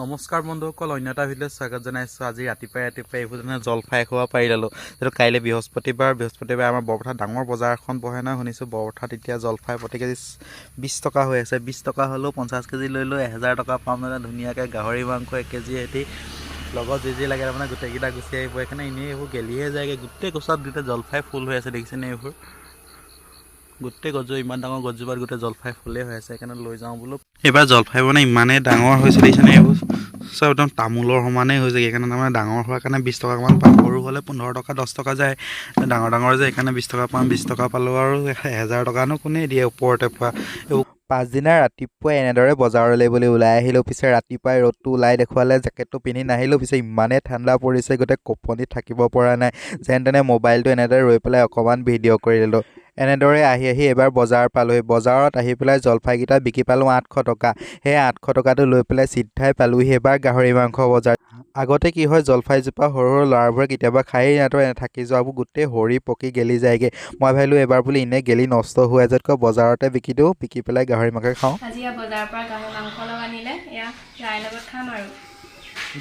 নমস্কাৰ বন্ধুসকল, অন্য এটা ভিডিঅ'ত স্বাগত জনাইছোঁ। আজি ৰাতিপুৱাই ৰাতিপুৱাই এইবোৰ যেনে জলফাই খোৱা পাৰি ল'লোঁ যিহেতু কাইলৈ বৃহস্পতিবাৰ, বৃহস্পতিবাৰে আমাৰ বৰপথাৰত ডাঙৰ বজাৰ এখন বহে নহয়, শুনিছোঁ। বৰপথাৰত এতিয়া জলফাই প্ৰতি কেজি বিছ টকা হৈ আছে। বিছ টকা হ'লেও পঞ্চাছ কেজি লৈ লৈ এহেজাৰ টকা পাম। মানে ধুনীয়াকৈ গাহৰি মাংস এক কেজি সেতি লগত যি যি লাগে তাৰমানে গোটেইকেইটা গুচি আহিব। সেইকাৰণে এনেই এইবোৰ গেলিয়ে যায়গৈ। গোটেই গছত গোটেই জলফাই ফুল হৈ আছে, দেখিছেনে এইবোৰ? গোটেই গছজোপা ইমান ডাঙৰ গছজোপাত গোটেই জলফাই ফুলেই হৈ আছে সেইকাৰণে লৈ যাওঁ বোলো। এইবাৰ জলফাই মানে ইমানেই ডাঙৰ হৈছে দেখিছেনে? এইবোৰ চব একদম তামোলৰ সমানেই হৈ যায় সেইকাৰণে তাৰমানে ডাঙৰ হোৱাৰ কাৰণে বিছ টকামান পাম। সৰু হ'লে পোন্ধৰ টকা দহ টকা যায়। ডাঙৰ ডাঙৰ যে সেইকাৰণে বিছ টকা পাম বিছ টকা পালোঁ আৰু এহেজাৰ টকানো কোনে দিয়ে ওপৰতে পোৱা? এইবোৰ পাছদিনা ৰাতিপুৱাই এনেদৰে বজাৰলৈ বুলি ওলাই আহিলোঁ পিছে ৰাতিপুৱাই ৰ'দটো ওলাই দেখুৱালে জেকেটটো পিন্ধি নাহিলোঁ পিছে ইমানেই ঠাণ্ডা পৰিছে গোটেই কঁপনিত থাকিব পৰা নাই। যেন তেনে মোবাইলটো এনেদৰে ৰৈ পেলাই অকণমান ভিডিঅ' কৰি দিলোঁ। এনেদৰে আহি আহি এবাৰ বজাৰ পালোঁহি। বজাৰত আহি পেলাই জলফাইকেইটা বিকি পালোঁ আঠশ টকা। সেই আঠশ টকাটো লৈ পেলাই চিধাই পালোঁহি এবাৰ গাহৰি মাংস বজাৰ। আগতে কি হয় জলফাইজোপা সৰু সৰু ল'ৰাবোৰে কেতিয়াবা খায়েই এনে থাকি যোৱাবোৰ গোটেই সৰি পকি গেলি যায়গৈ। মই ভাবিলোঁ এবাৰ বোলো এনেই গেলি নষ্ট হৈ যোৱাতকৈ বজাৰতে বিকি দিওঁ বিকি পেলাই গাহৰি মাংস খাওঁ। বজাৰৰ পৰা গাহৰি মাংস অলপ আনিলে এয়া ৰাইৰ লগত খাম আৰু।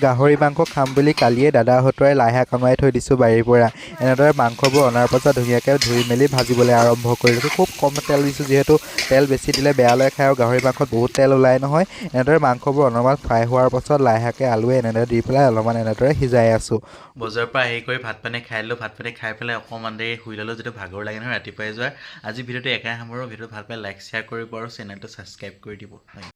গাহৰি মাংস খাম বুলি কালিয়ে দাদাহঁতৰে লাই শাক অনোৱাই থৈ দিছোঁ বাৰীৰ পৰা। এনেদৰে মাংসবোৰ অনাৰ পাছত ধুনীয়াকৈ ধুই মেলি ভাজিবলৈ আৰম্ভ কৰিলোঁ। খুব কম তেল দিছোঁ, যিহেতু তেল বেছি দিলে বেয়া লাগে খাই আৰু গাহৰি মাংসত বহুত তেল ওলাই নহয়। এনেদৰে মাংসবোৰ অলপমান ফ্ৰাই হোৱাৰ পাছত লাই শাকে আলুৱে এনেদৰে দি পেলাই অলপমান এনেদৰে সিজাই আছোঁ। বজাৰৰ পৰা আহি কৰি ভাত পানী খাই ল'লোঁ ভাত পানী খাই পেলাই অকণমান দেৰি শুই ল'লোঁ, যিটো ভাগৰ লাগে নহয়, ৰাতিপুৱাই যোৱা। আজি ভিডিঅ'টো একাই সামৰোঁ, ভিডিঅ'টো ভালো পাই লাইক, শ্বেয়াৰ কৰিব আৰু চেনেলটো ছাবস্ক্ৰাইব কৰি দিব।